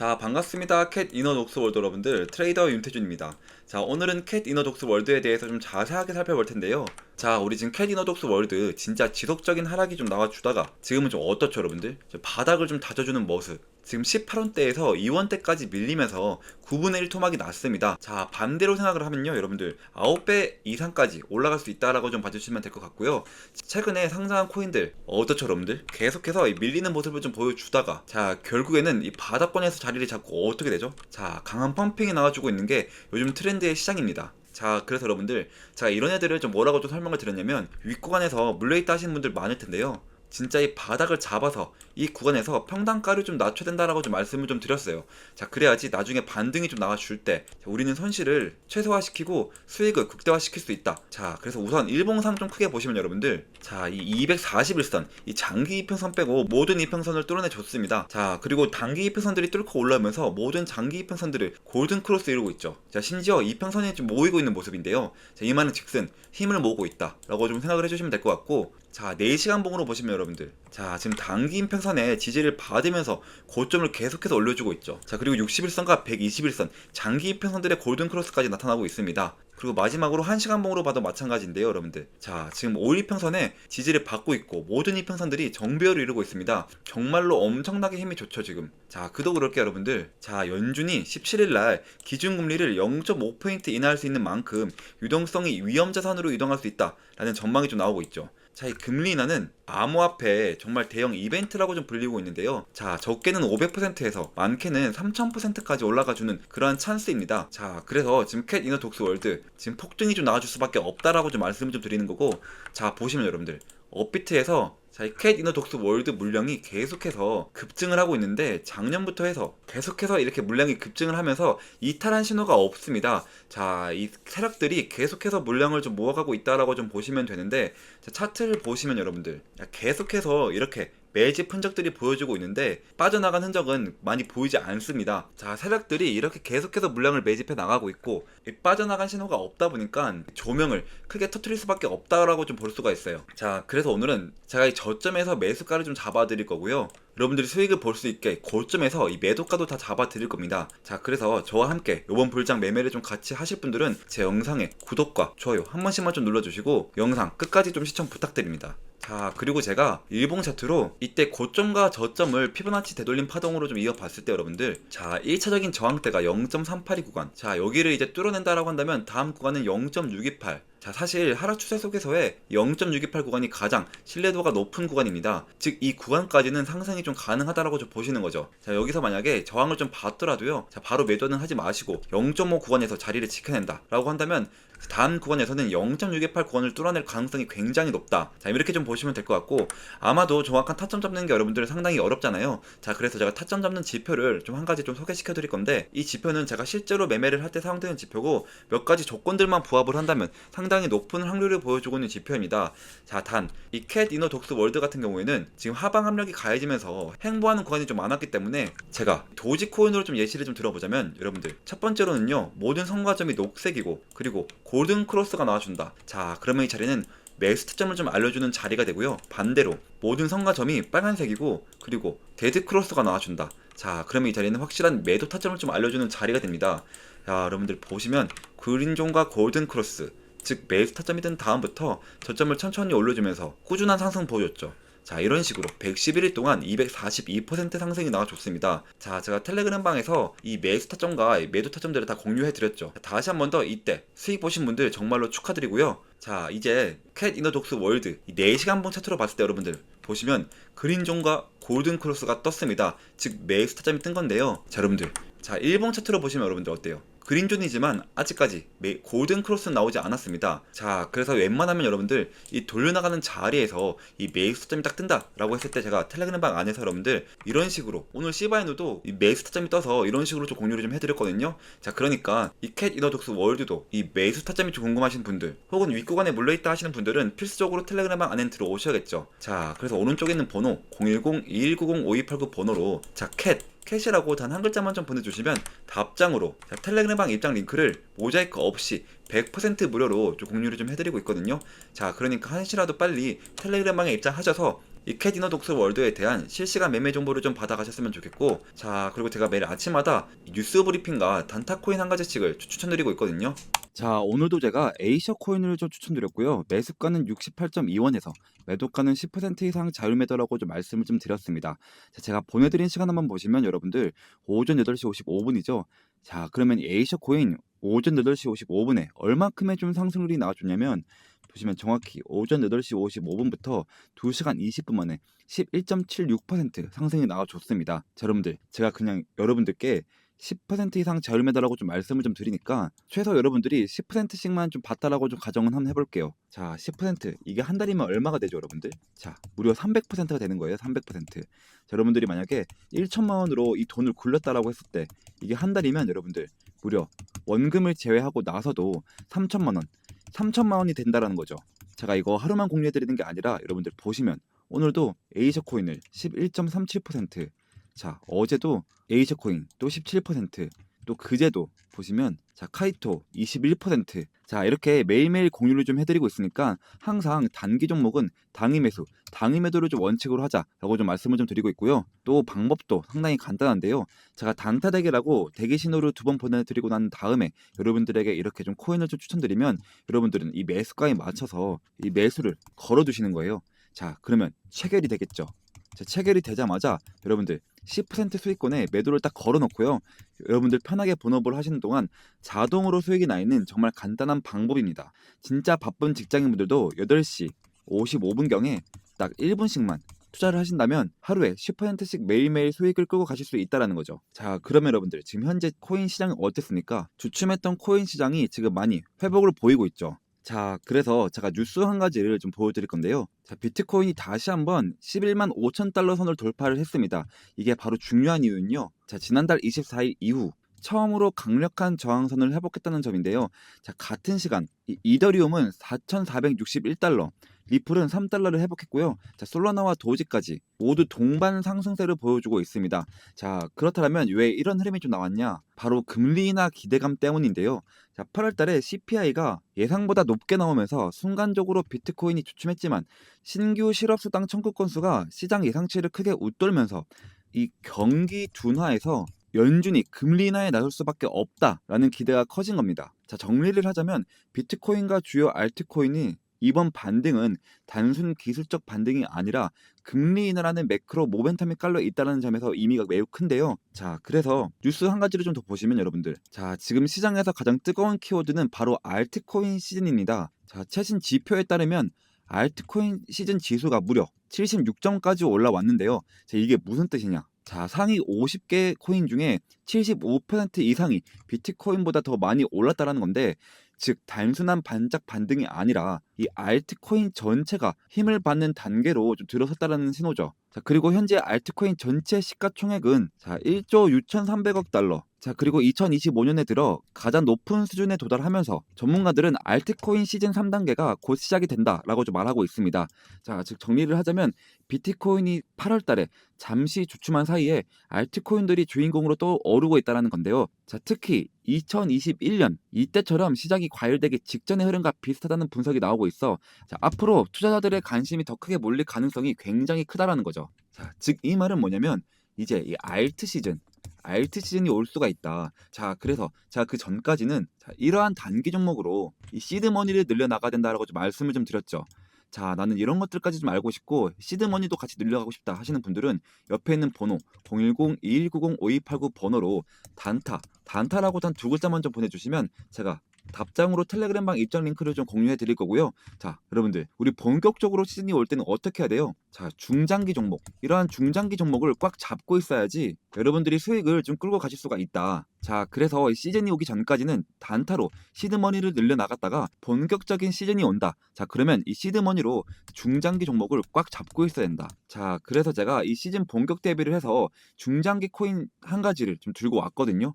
자 반갑습니다. 캣 이너 독스 월드 여러분들. 트레이더 윤태준입니다. 자 오늘은 캣 이너 독스 월드에 대해서 좀 자세하게 살펴볼 텐데요. 자 우리 지금 캣 이너 독스 월드 진짜 지속적인 하락이 좀 나와주다가 지금은 좀 어떻죠 여러분들? 좀 바닥을 좀 다져주는 모습 지금 18원대에서 2원대까지 밀리면서 9분의 1 토막이 났습니다. 자, 반대로 생각을 하면요, 여러분들. 9배 이상까지 올라갈 수 있다라고 좀 봐주시면 될 것 같고요. 최근에 상장한 코인들, 여러분들? 계속해서 이 밀리는 모습을 좀 보여주다가, 자, 결국에는 이 바닥권에서 자리를 잡고 어떻게 되죠? 자, 강한 펌핑이 나와주고 있는 게 요즘 트렌드의 시장입니다. 자, 그래서 여러분들, 제가 이런 애들을 좀 뭐라고 좀 설명을 드렸냐면, 윗구간에서 물려있다 하시는 분들 많을 텐데요. 진짜 이 바닥을 잡아서 이 구간에서 평단가를 좀 낮춰야 된다라고 좀 말씀을 좀 드렸어요. 자, 그래야지 나중에 반등이 좀 나와줄 때 자, 우리는 손실을 최소화시키고 수익을 극대화시킬 수 있다. 자, 그래서 우선 일봉상 좀 크게 보시면 여러분들 자, 이 241선, 이 장기 이평선 빼고 모든 이평선을 뚫어내 줬습니다. 자, 그리고 단기 이평선들이 뚫고 올라오면서 모든 장기 이평선들을 골든 크로스 이루고 있죠. 자, 심지어 이평선이 좀 모이고 있는 모습인데요. 자, 이 말은 즉슨 힘을 모으고 있다라고 좀 생각을 해주시면 될 것 같고 자, 4시간 봉으로 보시면 여러분들. 자, 지금 단기 인평선에 지지를 받으면서 고점을 계속해서 올려주고 있죠. 자, 그리고 61선과 121선, 장기 인평선들의 골든 크로스까지 나타나고 있습니다. 그리고 마지막으로 1시간 봉으로 봐도 마찬가지인데요, 여러분들. 자, 지금 5일 이평선에 지지를 받고 있고 모든 이평선들이 정배열을 이루고 있습니다. 정말로 엄청나게 힘이 좋죠, 지금. 자, 그도 그럴게 여러분들. 자, 연준이 17일 날 기준 금리를 0.5포인트 인하할 수 있는 만큼 유동성이 위험 자산으로 이동할 수 있다라는 전망이 좀 나오고 있죠. 자, 이 금리 인하는 암호화폐 정말 대형 이벤트라고 좀 불리고 있는데요. 자, 적게는 500%에서 많게는 3000%까지 올라가주는 그러한 찬스입니다. 자, 그래서 지금 캣 이너 독스 월드 지금 폭등이 좀 나와줄 수밖에 없다라고 좀 말씀을 좀 드리는 거고, 자, 보시면 여러분들 업비트에서 자, 이 캣 이너 독스 월드 물량이 계속해서 급증을 하고 있는데 작년부터 해서 계속해서 이렇게 물량이 급증을 하면서 이탈한 신호가 없습니다. 자, 이 세력들이 계속해서 물량을 좀 모아가고 있다라고 좀 보시면 되는데 자, 차트를 보시면 여러분들 야, 계속해서 이렇게 매집 흔적들이 보여주고 있는데 빠져나간 흔적은 많이 보이지 않습니다. 자, 세력들이 이렇게 계속해서 물량을 매집해 나가고 있고 이 빠져나간 신호가 없다 보니까 조명을 크게 터트릴 수밖에 없다라고 좀 볼 수가 있어요. 자, 그래서 오늘은 제가 이 저점에서 매수가를 좀 잡아 드릴 거고요. 여러분들이 수익을 볼 수 있게 고점에서 이 매도가도 다 잡아 드릴 겁니다. 자, 그래서 저와 함께 이번 불장 매매를 좀 같이 하실 분들은 제 영상에 구독과 좋아요 한 번씩만 좀 눌러주시고 영상 끝까지 좀 시청 부탁드립니다. 자, 그리고 제가 일봉 차트로 이때 고점과 저점을 피보나치 되돌림 파동으로 좀 이어봤을 때 여러분들 자, 1차적인 저항대가 0.382 구간. 자, 여기를 이제 뚫어낸다라고 한다면 다음 구간은 0.628. 자, 사실 하락 추세 속에서의 0.628 구간이 가장 신뢰도가 높은 구간입니다. 즉, 이 구간까지는 상승이 좀 가능하다라고 좀 보시는 거죠. 자, 여기서 만약에 저항을 좀 받더라도요, 자, 바로 매도는 하지 마시고 0.5 구간에서 자리를 지켜낸다 라고 한다면 다음 구간에서는 0.628 구간을 뚫어낼 가능성이 굉장히 높다. 자, 이렇게 좀 보시면 될 것 같고, 아마도 정확한 타점 잡는 게 여러분들은 상당히 어렵잖아요. 자, 그래서 제가 타점 잡는 지표를 좀 한 가지 좀 소개시켜 드릴 건데, 이 지표는 제가 실제로 매매를 할 때 사용되는 지표고, 몇 가지 조건들만 부합을 한다면 상당히 높은 확률을 보여주고 있는 지표입니다. 자, 단, 이 캣 이너 독스 월드 같은 경우에는 지금 하방 압력이 가해지면서 행보하는 구간이 좀 많았기 때문에 제가 도지코인으로 좀 예시를 좀 들어보자면 여러분들 첫 번째로는요 모든 성과점이 녹색이고 그리고 골든 크로스가 나와준다. 자, 그러면 이 자리는 매수 타점을 좀 알려주는 자리가 되고요. 반대로 모든 성과점이 빨간색이고 그리고 데드 크로스가 나와준다. 자, 그러면 이 자리는 확실한 매도 타점을 좀 알려주는 자리가 됩니다. 자, 여러분들 보시면 그린존과 골든 크로스 즉 매수 타점이든 다음부터 저점을 천천히 올려주면서 꾸준한 상승 보여줬죠. 자 이런 식으로 111일 동안 242% 상승이 나와줬습니다. 자 제가 텔레그램 방에서 이 매수 타점과 매도 타점들을 다 공유해드렸죠. 다시 한 번 더 이때 수익 보신 분들 정말로 축하드리고요. 자 이제 캣 이너 독스 월드 이 4시간 본 차트로 봤을 때 여러분들 보시면 그린존과 골든 크로스가 떴습니다. 즉 매수 타점이 뜬 건데요. 자 여러분들 자 1번 차트로 보시면 여러분들 어때요? 그린존이지만 아직까지 골든 크로스는 나오지 않았습니다. 자, 그래서 웬만하면 여러분들 이 돌려나가는 자리에서 이 매수 타점이 딱 뜬다라고 했을 때 제가 텔레그램 방 안에서 여러분들 이런 식으로 오늘 시바이누도 이 매수 타점이 떠서 이런 식으로 좀 공유를 좀 해드렸거든요. 자, 그러니까 이 캣 이너독스 월드도 이 매수 타점이 좀 궁금하신 분들 혹은 윗구간에 물려있다 하시는 분들은 필수적으로 텔레그램 방 안에 들어오셔야겠죠. 자, 그래서 오른쪽에 있는 번호 010-2190-5289 번호로 자, 캣 캐시라고 단 한 글자만 좀 보내주시면 답장으로 텔레그램방 입장 링크를 모자이크 없이 100% 무료로 좀 공유를 좀 해드리고 있거든요. 자, 그러니까 한시라도 빨리 텔레그램방에 입장하셔서 이캣 이너 독서 월드에 대한 실시간 매매 정보를 좀 받아가셨으면 좋겠고 자 그리고 제가 매일 아침마다 이 뉴스 브리핑과 단타코인 한 가지씩을 추- 추천드리고 있거든요. 자 오늘도 제가 에이셔 코인을 좀 추천드렸고요. 매수가는 68.2원에서 매도가는 10% 이상 자율매도라고 좀 말씀을 좀 드렸습니다. 자, 제가 보내드린 시간 한번 보시면 여러분들 오전 8시 55분이죠? 자 그러면 이 에이셔 코인 오전 8시 55분에 얼마큼의 좀 상승률이 나와줬냐면 보시면 정확히 오전 8시 55분부터 2시간 20분 만에 11.76% 상승이 나와줬습니다. 자, 여러분들 제가 그냥 여러분들께 10% 이상 자율매도라고 좀 말씀을 좀 드리니까 최소 여러분들이 10%씩만 좀 받다라고 좀 가정은 한번 해볼게요. 자, 10% 이게 한 달이면 얼마가 되죠, 여러분들? 자, 무려 300%가 되는 거예요, 300%. 자, 여러분들이 만약에 1천만 원으로 이 돈을 굴렸다라고 했을 때 이게 한 달이면 여러분들 무려 원금을 제외하고 나서도 3천만 원, 3천만 원이 된다라는 거죠. 제가 이거 하루만 공유해 드리는 게 아니라 여러분들 보시면 오늘도 에이셔 코인을 11.37%, 자 어제도 에이셔 코인 또 17%, 또 그제도 보시면 자 카이토 21%, 자 이렇게 매일매일 공유를 좀 해드리고 있으니까 항상 단기 종목은 당위 매수, 당위 매도를 좀 원칙으로 하자라고 좀 말씀을 좀 드리고 있고요. 또 방법도 상당히 간단한데요. 제가 단타 대기라고 대기 신호를 두 번 보내드리고 난 다음에 여러분들에게 이렇게 좀 코인을 좀 추천드리면 여러분들은 이 매수가에 맞춰서 이 매수를 걸어두시는 거예요. 자 그러면 체결이 되겠죠. 자, 체결이 되자마자 여러분들 10% 수익권에 매도를 딱 걸어놓고요. 여러분들 편하게 본업을 하시는 동안 자동으로 수익이 나 있는 정말 간단한 방법입니다. 진짜 바쁜 직장인분들도 8시 55분경에 딱 1분씩만 투자를 하신다면 하루에 10%씩 매일매일 수익을 끌고 가실 수 있다라는 거죠. 자, 그러면 여러분들 지금 현재 코인 시장이 어땠습니까? 주춤했던 코인 시장이 지금 많이 회복을 보이고 있죠. 자, 그래서 제가 뉴스 한 가지를 좀 보여드릴 건데요. 자, 비트코인이 다시 한번 11만 5천 달러 선을 돌파를 했습니다. 이게 바로 중요한 이유는요. 자, 지난달 24일 이후 처음으로 강력한 저항선을 회복했다는 점인데요. 자, 같은 시간 이 이더리움은 4,461달러, 리플은 3달러를 회복했고요. 자, 솔라나와 도지까지 모두 동반 상승세를 보여주고 있습니다. 자, 그렇다면 왜 이런 흐름이 좀 나왔냐? 바로 금리 인하 기대감 때문인데요. 자, 8월 달에 CPI가 예상보다 높게 나오면서 순간적으로 비트코인이 주춤했지만 신규 실업수당 청구 건수가 시장 예상치를 크게 웃돌면서 이 경기 둔화에서 연준이 금리 인하에 나설 수밖에 없다라는 기대가 커진 겁니다. 자, 정리를 하자면 비트코인과 주요 알트코인이 이번 반등은 단순 기술적 반등이 아니라 금리 인하라는 매크로 모멘텀이 깔려 있다는 점에서 의미가 매우 큰데요. 자, 그래서 뉴스 한 가지를 좀 더 보시면 여러분들. 자, 지금 시장에서 가장 뜨거운 키워드는 바로 알트코인 시즌입니다. 자, 최신 지표에 따르면 알트코인 시즌 지수가 무려 76점까지 올라왔는데요. 자, 이게 무슨 뜻이냐? 자, 상위 50개 코인 중에 75% 이상이 비트코인보다 더 많이 올랐다라는 건데 즉 단순한 반짝 반등이 아니라 이 알트코인 전체가 힘을 받는 단계로 좀 들어섰다라는 신호죠. 자, 그리고 현재 알트코인 전체 시가총액은 자, 1조 6,300억 달러. 자, 그리고 2025년에 들어 가장 높은 수준에 도달하면서 전문가들은 알트코인 시즌 3단계가 곧 시작이 된다라고 좀 말하고 있습니다. 자, 즉 정리를 하자면 비트코인이 8월 달에 잠시 주춤한 사이에 알트코인들이 주인공으로 또 오르고 있다라는 건데요. 자, 특히 2021년 이때처럼 시장이 과열되기 직전의 흐름과 비슷하다는 분석이 나오고 있어. 자, 앞으로 투자자들의 관심이 더 크게 몰릴 가능성이 굉장히 크다라는 거죠. 자, 즉 이 말은 뭐냐면 이제 이 알트 시즌 알트 시즌이 올 수가 있다. 자, 그래서 제가 그 전까지는 자, 이러한 단기 종목으로 이 시드 머니를 늘려 나가야 된다라고 좀 말씀을 좀 드렸죠. 자, 나는 이런 것들까지 좀 알고 싶고 시드 머니도 같이 늘려가고 싶다 하시는 분들은 옆에 있는 번호 010-2190-5289 번호로 단타, 단타라고 단 두 글자 먼저 보내주시면 제가 답장으로 텔레그램방 입장 링크를 좀 공유해 드릴 거고요. 자, 여러분들, 우리 본격적으로 시즌이 올 때는 어떻게 해야 돼요? 자, 중장기 종목. 이러한 중장기 종목을 꽉 잡고 있어야지 여러분들이 수익을 좀 끌고 가실 수가 있다. 자, 그래서 이 시즌이 오기 전까지는 단타로 시드머니를 늘려 나갔다가 본격적인 시즌이 온다. 자, 그러면 이 시드머니로 중장기 종목을 꽉 잡고 있어야 된다. 자, 그래서 제가 이 시즌 본격 대비를 해서 중장기 코인 한 가지를 좀 들고 왔거든요.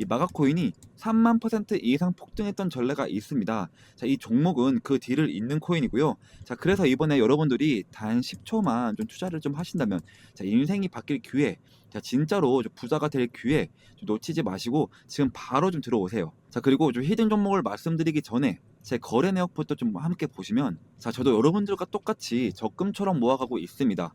이 마가코인이 3만 퍼센트 이상 폭등했던 전례가 있습니다. 자, 이 종목은 그 뒤를 잇는 코인이고요. 자, 그래서 이번에 여러분들이 단 10초만 좀 투자를 좀 하신다면, 자, 인생이 바뀔 기회, 자, 진짜로 좀 부자가 될 기회 좀 놓치지 마시고 지금 바로 좀 들어오세요. 자, 그리고 좀 히든 종목을 말씀드리기 전에 제 거래 내역부터 좀 함께 보시면, 자, 저도 여러분들과 똑같이 적금처럼 모아가고 있습니다.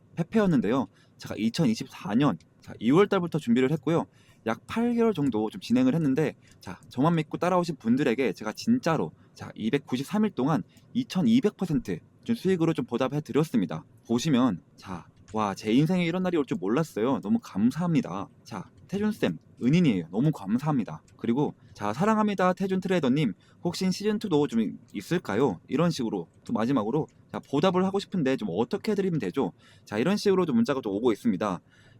페페였는데요. 제가 2024년 자, 2월 달부터 준비를 했고요. 약 8개월 정도 좀 진행을 했는데 자, 저만 믿고 따라오신 분들에게 제가 진짜로 자, 293일 동안 2200%좀 수익으로 좀 보답해 드렸습니다. 보시면 자, 와, 제 인생에 이런 날이 올 줄 몰랐어요. 너무 감사합니다. 자, 태준 쌤, 은인이에요. 너무 감사합니다. 그리고, 자, 사랑합니다. 태준 트레이더님. 혹시 시즌 2도 좀 있을까요? 이런 식으로. 또 마지막으로, 자, 보답을 하고 싶은데 좀 어떻게 해드리면 되죠? 자, 이런 식으로 좀 문자가 또 오고 있습니다.